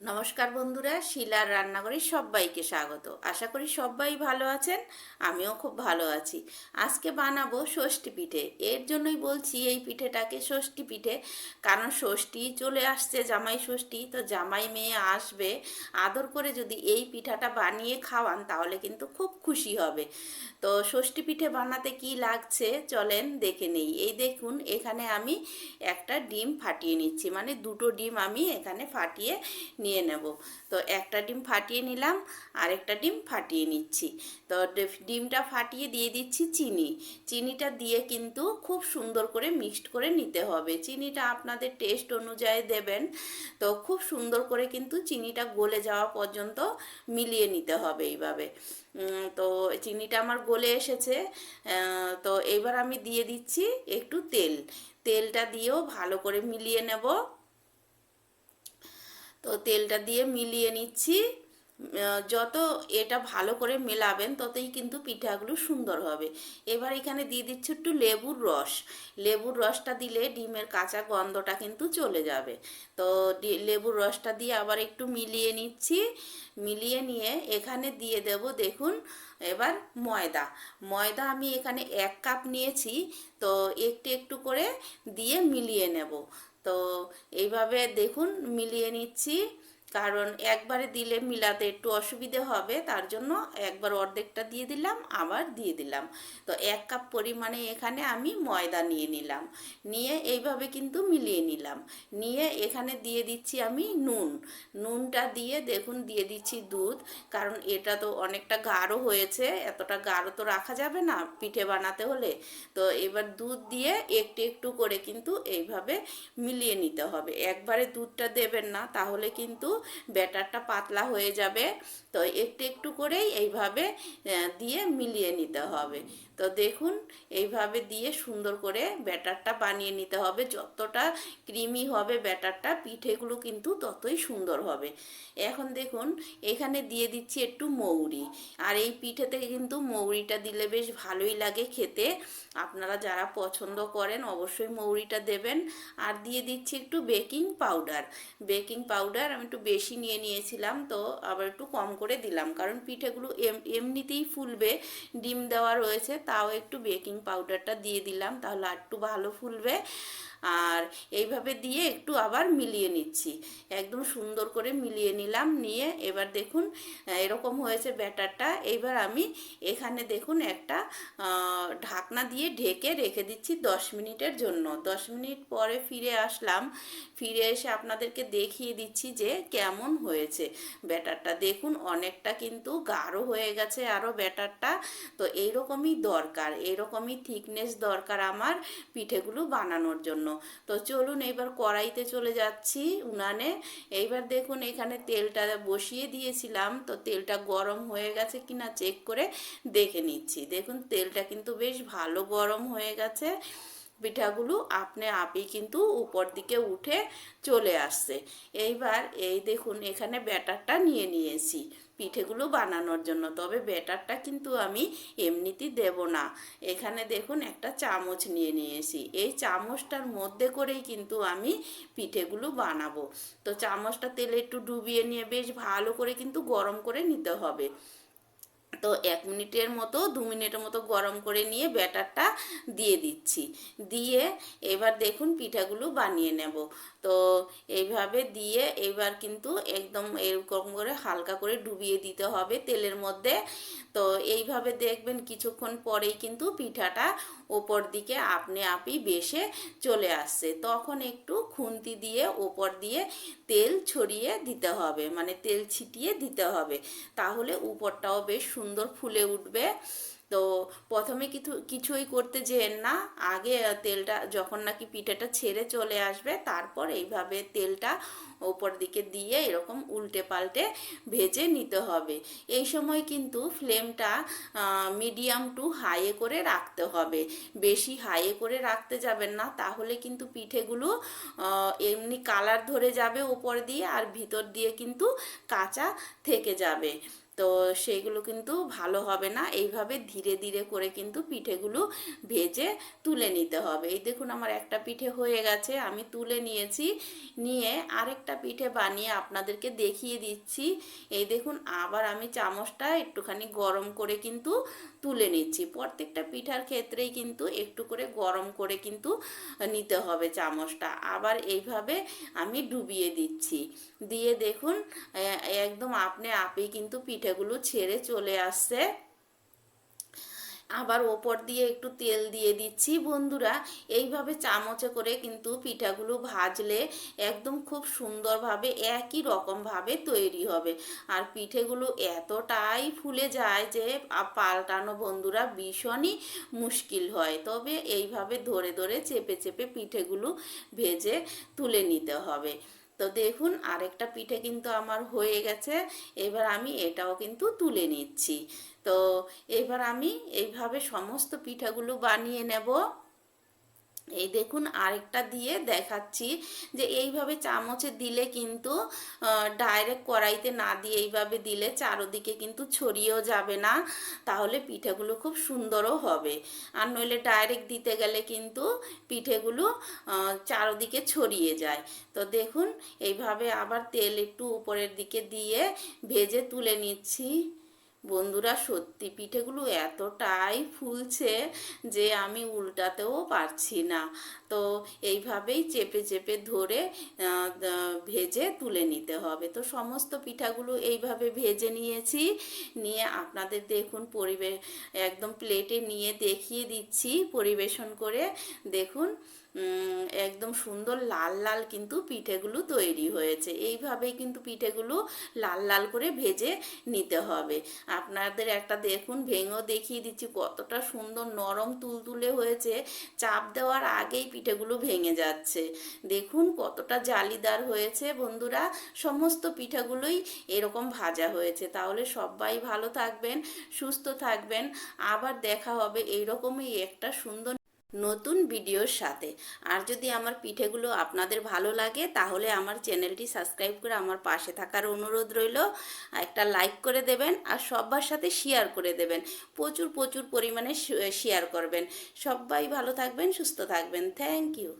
নমস্কার বন্ধুরা, শিলার রান্নাঘরে সবাইকে স্বাগত। আশা করি সবাই ভালো আছেন, আমিও খুব ভালো আছি। আজকে বানাবো ষষ্ঠী পিঠে। এর জন্যই বলছি এই পিঠেটাকে ষষ্ঠী পিঠে, কারণ ষষ্ঠী চলে আসছে জামাই ষষ্ঠী, তো জামাই মেয়ে আসবে। আদর করে যদি এই পিঠাটা বানিয়ে খাওয়ান, তাহলে কিন্তু খুব খুশি হবে। তো ষষ্ঠী পিঠে বানাতে কি লাগছে, চলেন দেখে নেই। এই দেখুন, এখানে আমি একটা ডিম ফাটিয়ে নিচ্ছি। মানে দুটো ডিম আমি এখানে ফাটিয়ে নিয়ে নেব। তো একটা ডিম ফাটিয়ে নিলাম আর একটা ডিম ফাটিয়ে নিচ্ছি। তো ডিমটা ফাটিয়ে দিয়ে দিচ্ছি চিনি। চিনিটা দিয়ে কিন্তু খুব সুন্দর করে মিক্সড করে নিতে হবে। চিনিটা আপনাদের টেস্ট অনুযায়ী দেবেন। তো খুব সুন্দর করে কিন্তু চিনিটা গলে যাওয়া পর্যন্ত মিলিয়ে নিতে হবে এইভাবে। তো চিনিটা আমার গলে এসেছে। তো এবার আমি দিয়ে দিচ্ছি একটু তেল। তেলটা দিয়েও ভালো করে মিলিয়ে নেব। তো তেলটা দিয়ে মিলিয়ে নিচ্ছি। যত এটা ভালো করে মেলাবেন, ততই কিন্তু পিঠাগুলো সুন্দর হবে। এবার এখানে দিয়ে দিচ্ছি একটু লেবুর রস। লেবুর রসটা দিলে ডিমের কাঁচা গন্ধটা কিন্তু চলে যাবে। তো লেবুর রসটা দিয়ে আবার একটু মিলিয়ে নিচ্ছি। মিলিয়ে নিয়ে এখানে দিয়ে দেব, দেখুন, এবার ময়দা। ময়দা আমি এখানে এক কাপ নিয়েছি, তো একটু একটু করে দিয়ে মিলিয়ে নেব। তো এইভাবে দেখুন মিলিয়ে নিচ্ছি। কারণ একবারে দিলে মিলাতে একটু অসুবিধে হবে, তার জন্য একবার অর্ধেকটা দিয়ে দিলাম, আবার দিয়ে দিলাম। তো এক কাপ পরিমাণে এখানে আমি ময়দা নিয়ে নিলাম। নিয়ে এইভাবে কিন্তু মিলিয়ে নিলাম। নিয়ে এখানে দিয়ে দিচ্ছি আমি নুন। নুনটা দিয়ে দেখুন, দিয়ে দিচ্ছি দুধ, কারণ এটা তো অনেকটা গাঢ় হয়েছে, এতটা গাঢ় তো রাখা যাবে না পিঠে বানাতে হলে। তো এবার দুধ দিয়ে একটু একটু করে কিন্তু এইভাবে মিলিয়ে নিতে হবে। একবারে দুধটা দেবেন না, তাহলে কিন্তু ব্যাটারটা পাতলা হয়ে যাবে। তো একটু একটু করেই এইভাবে দিয়ে মিলিয়ে নিতে হবে। তো দেখুন, এইভাবে দিয়ে সুন্দর করে ব্যাটারটা বানিয়ে নিতে হবে। যতটা ক্রিমি হবে ব্যাটারটা, পিঠেগুলো কিন্তু ততই সুন্দর হবে। এখন দেখুন, এখানে দিয়ে দিচ্ছি একটু মৌরি। আর এই পিঠেতে কিন্তু মৌরিটা দিলে বেশ ভালোই লাগে খেতে। আপনারা যারা পছন্দ করেন, অবশ্যই মৌরিটা দেবেন। আর দিয়ে দিচ্ছি একটু বেকিং পাউডার। বেকিং পাউডার আমি একটু বেশি নিয়ে নিয়েছিলাম, তো আবার একটু কম করে দিলাম। কারণ পিঠেগুলো এম, এমনিতেই ফুলবে, ডিম দেওয়া রয়েছে, তাও একটু বেকিং পাউডারটা দিয়ে দিলাম, তাহলে আর একটু ভালো ফুলবে। আর এইভাবে দিয়ে একটু আবার মিলিয়ে নিচ্ছি। একদম সুন্দর করে মিলিয়ে নিলাম, নিয়ে এবার দেখুন এরকম হয়েছে ব্যাটারটা। এইবার আমি এখানে দেখুন একটা ঢাকনা দিয়ে ঢেকে রেখে দিচ্ছি দশ মিনিটের জন্য। দশ মিনিট পরে ফিরে আসলাম। ফিরে এসে আপনাদেরকে দেখিয়ে দিচ্ছি যে কেমন হয়েছে ব্যাটারটা। দেখুন, অনেকটা কিন্তু গাঢ় হয়ে গেছে আরও ব্যাটারটা। তো এইরকমই দরকার, এইরকমই থিকনেস দরকার আমার পিঠেগুলো বানানোর জন্য। তো চলুন এইবার কড়াইতে চলে যাচ্ছি উনানে। এইবার দেখুন এখানে তেলটা বসিয়ে দিয়েছিলাম। তো তেলটা গরম হয়ে গেছে কিনা চেক করে দেখে নিচ্ছি। দেখুন তেলটা কিন্তু বেশ ভালো গরম হয়ে গেছে। পিঠাগুলো আপনি আপই কিন্তু উপর দিকে উঠে চলে আসছে। এইবার এই দেখুন, এখানে ব্যাটারটা নিয়ে নিয়েছি পিঠেগুলো বানানোর জন্য। তবে ব্যাটারটা কিন্তু আমি এমনিতেই দেব না। এখানে দেখুন, একটা চামচ নিয়ে নিয়েছি। এই চামচটার মধ্যে করেই কিন্তু আমি পিঠেগুলো বানাবো। তো চামচটা তেলে একটু ডুবিয়ে নিয়ে বেশ ভালো করে কিন্তু গরম করে নিতে হবে। তো এক মিনিটের মতো, দু মিনিটের মতো গরম করে নিয়ে ব্যাটারটা দিয়ে দিচ্ছি। দিয়ে এবার দেখুন পিঠাগুলো বানিয়ে নেব। তো এইভাবে দিয়ে এবার কিন্তু একদম এরকম করে হালকা করে ডুবিয়ে দিতে হবে তেলের মধ্যে। তো এইভাবে দেখবেন কিছুক্ষণ পরেই কিন্তু পিঠাটা ওপর দিকে আপনি আপই বেশে চলে আসছে। তখন একটু খুন্তি দিয়ে ওপর দিয়ে তেল ছড়িয়ে দিতে হবে মানে তেল ছিটিয়ে দিতে হবে। তাহলে উপরটাও বেশ সুন্দর ফুলে উঠবে। তো প্রথমে কিছু, কিছুই করতে যেন না, আগে তেলটা যখন নাকি পিঠেটা ছেড়ে চলে আসবে, তারপর এইভাবে তেলটা ওপর দিকে দিয়ে এরকম উল্টে পাল্টে ভেজে নিতে হবে। এই সময় কিন্তু ফ্লেমটা মিডিয়াম টু হাইয়ে করে রাখতে হবে। বেশি হাইয়ে করে রাখতে যাবেন না, তাহলে কিন্তু পিঠেগুলো এমনি কালার ধরে যাবে ওপর দিয়ে আর ভিতর দিয়ে কিন্তু কাঁচা থেকে যাবে। তো সেগুলো কিন্তু ভালো হবে না। এইভাবে ধীরে ধীরে করে কিন্তু পিঠেগুলো ভেজে তুলে নিতে হবে। এই দেখুন আমার একটা পিঠে হয়ে গেছে, আমি তুলে নিয়েছি। নিয়ে আরেকটা পিঠে বানিয়ে আপনাদেরকে দেখিয়ে দিচ্ছি। এই দেখুন, আবার আমি চামচটা একটুখানি গরম করে কিন্তু তুলে নিচ্ছি। প্রত্যেকটা পিঠার ক্ষেত্রেই কিন্তু একটু করে গরম করে কিন্তু নিতে হবে চামচটা। আবার এইভাবে আমি ডুবিয়ে দিচ্ছি। দিয়ে দেখুন একদম আপনি আপেই কিন্তু পিঠেগুলো ছেড়ে চলে আসছে। আবার ওপর দিয়ে একটু তেল দিয়ে দিচ্ছি। বন্ধুরা, এইভাবে চামচে করে কিন্তু পিঠাগুলো ভাজলে একদম খুব সুন্দরভাবে একই রকমভাবে তৈরি হবে। আর পিঠেগুলো এতটাই ফুলে যায় যে পাল্টানো বন্ধুরা ভীষণই মুশকিল হয়। তবে এইভাবে ধরে ধরে চেপে চেপে পিঠেগুলো ভেজে তুলে নিতে হবে। তো দেখুন, আরেকটা পিঠে কিন্তু আমার হয়ে গেছে। এবার আমি এটাও কিন্তু তুলে নিচ্ছি। তো এবার আমি এইভাবে সমস্ত পিঠাগুলো বানিয়ে নেব। এই দেখুন, আরেকটা দিয়ে দেখাচ্ছি যে এইভাবে চামচে দিলে কিন্তু ডাইরেক্ট কড়াইতে না দিয়ে এইভাবে দিলে চারোদিকে কিন্তু ছড়িয়েও যাবে না। তাহলে পিঠেগুলো খুব সুন্দরও হবে। আর নইলে ডাইরেক্ট দিতে গেলে কিন্তু পিঠেগুলো চারোদিকে ছড়িয়ে যায়। তো দেখুন, এইভাবে আবার তেল একটু উপরের দিকে দিয়ে ভেজে তুলে নিচ্ছি। বন্ধুরা, সত্যি পিঠেগুলো এতটাই ফুলছে যে আমি উল্টাতেও পারছি না। তো এইভাবেই চেপে চেপে ধরে ভেজে তুলে নিতে হবে। তো সমস্ত পিঠাগুলো এইভাবে ভেজে নিয়েছি। নিয়ে আপনাদের দেখুন পরিবে, একদম প্লেটে নিয়ে দেখিয়ে দিচ্ছি পরিবেশন করে। দেখুন একদম সুন্দর লাল লাল কিন্তু পিঠেগুলো তৈরি হয়েছে। এইভাবেই কিন্তু পিঠেগুলো লাল লাল করে ভেজে নিতে হবে। আপনাদের একটা দেখুন, ভেঙেও দেখিয়ে দিচ্ছি, কতটা সুন্দর নরম তুলতুলে হয়েছে। চাপ দেওয়ার আগেই পিঠেগুলো ভেঙে যাচ্ছে। দেখুন, কতটা জালিদার হয়েছে বন্ধুরা। সমস্ত পিঠাগুলোই এরকম ভাজা হয়েছে। তাহলে সবাই ভালো থাকবেন, সুস্থ থাকবেন। আবার দেখা হবে। এইরকমই একটা সুন্দর নতুন ভিডিওর সাথে। আর যদি আমার পিঠেগুলো আপনাদের ভালো লাগে, তাহলে আমার চ্যানেলটি সাবস্ক্রাইব করে আমার পাশে থাকার অনুরোধ রইল। একটা লাইক করে দেবেন আর সবার সাথে শেয়ার করে দেবেন। প্রচুর প্রচুর পরিমাণে শেয়ার করবেন। সবাই ভালো থাকবেন, সুস্থ থাকবেন। Thank you.